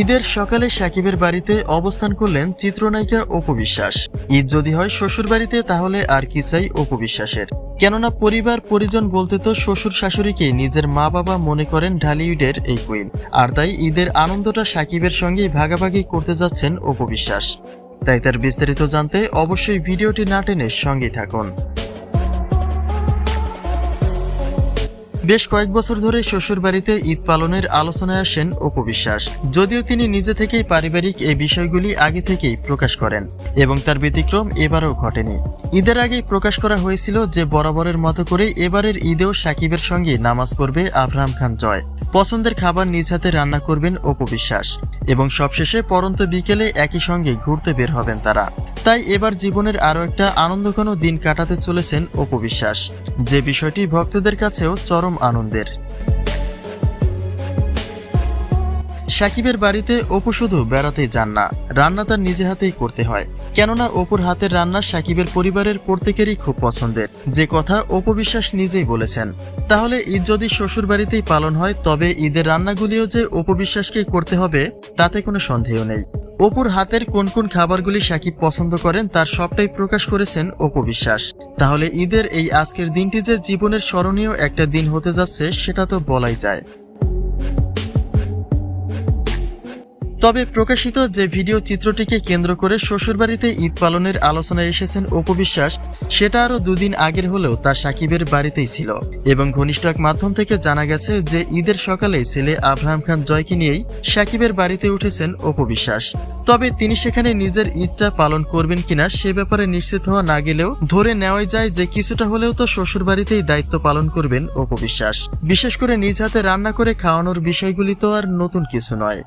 ঈদের সকালে সাকিবের বাড়িতে অবস্থান করলেন চিত্রনায়িকা অপু বিশ্বাস। ঈদ যদি হয় শ্বশুর বাড়িতে, তাহলে আর কি চাই অপু বিশ্বাসের? কেননা পরিবার, পরিজন বলতে তো শ্বশুর শাশুড়িকে নিজের মা বাবা মনে করেন ঢালিউডের এই কুইন আর তাই ঈদের আনন্দটা সাকিবের সঙ্গেই ভাগাভাগি করতে যাচ্ছেন অপু বিশ্বাস। তাই তার বিস্তারিত জানতে অবশ্যই ভিডিওটি না টেনে সঙ্গে থাকুন। বেশ কয়েক বছর ধরে শ্বশুর বাড়িতে ঈদ পালনের আলোচনায় আসেন অপু বিশ্বাস। যদিও তিনি নিজে থেকেই পারিবারিক এই বিষয়গুলি আগে থেকেই প্রকাশ করেন এবং তার ব্যতিক্রম এবারও ঘটেনি। ঈদের আগেই প্রকাশ করা হয়েছিল যে বরাবরের মতো করে এবারের ঈদেও সাকিবের সঙ্গে নামাজ পড়বে আব্রাহাম খান জয়। পছন্দের খাবার নিজ হাতে রান্না করবেন অপু বিশ্বাস এবং সবশেষে পরন্ত বিকেলে একই সঙ্গে ঘুরতে বের হবেন তারা। তাই এবার জীবনের আরও একটা আনন্দঘন দিন কাটাতে চলেছেন অপু বিশ্বাস। যে বিষয়টি ভক্তদের কাছেও চরম আনন্দের। সাকিবের বাড়িতে অপু শুধু বেড়াতেই যান না, রান্না তার নিজে হাতেই করতে হয়। কেননা অপুর হাতের রান্না সাকিবের পরিবারের প্রত্যেকেরই খুব পছন্দের। যে কথা অপু বিশ্বাস নিজেই বলেছেন, তাহলে ঈদ যদি শ্বশুর বাড়িতেই পালন হয়, তবে ঈদের রান্নাগুলিও যে অপু বিশ্বাসকেই করতে হবে, তাতে কোনো সন্দেহ নেই। অপুর হাতের কোন কোন খাবারগুলি সাকিব পছন্দ করেন তার সবটাই প্রকাশ করেছেন অপু বিশ্বাস। তাহলে ঈদের এই আজকের দিনটি যে জীবনের স্মরণীয় একটা দিন হতে যাচ্ছে, সেটা তো বলাই যায়। তবে প্রকাশিত যে ভিডিও চিত্রটিকে কেন্দ্র করে শ্বশুরবাড়িতে ঈদ পালনের আলোচনায় এসেছেন অপু সেটা আরও দুদিন আগের হলেও তা সাকিবের বাড়িতেই ছিল। এবং ঘনিষ্ঠ এক মাধ্যম থেকে জানা গেছে যে ঈদের সকালে ছেলে আব্রাহাম খান জয়কে নিয়েই সাকিবের বাড়িতে উঠেছেন অপু তবে তিনি সেখানে নিজের ঈদটা পালন করবেন কিনা সে ব্যাপারে নিশ্চিত হওয়া না গেলেও ধরে নেওয়াই যায় যে কিছুটা হলেও তো শ্বশুর বাড়িতেই দায়িত্ব পালন করবেন অপু বিশ্বাস। বিশেষ করে নিজ হাতে রান্না করে খাওয়ানোর বিষয়গুলি তো আর নতুন কিছু নয়।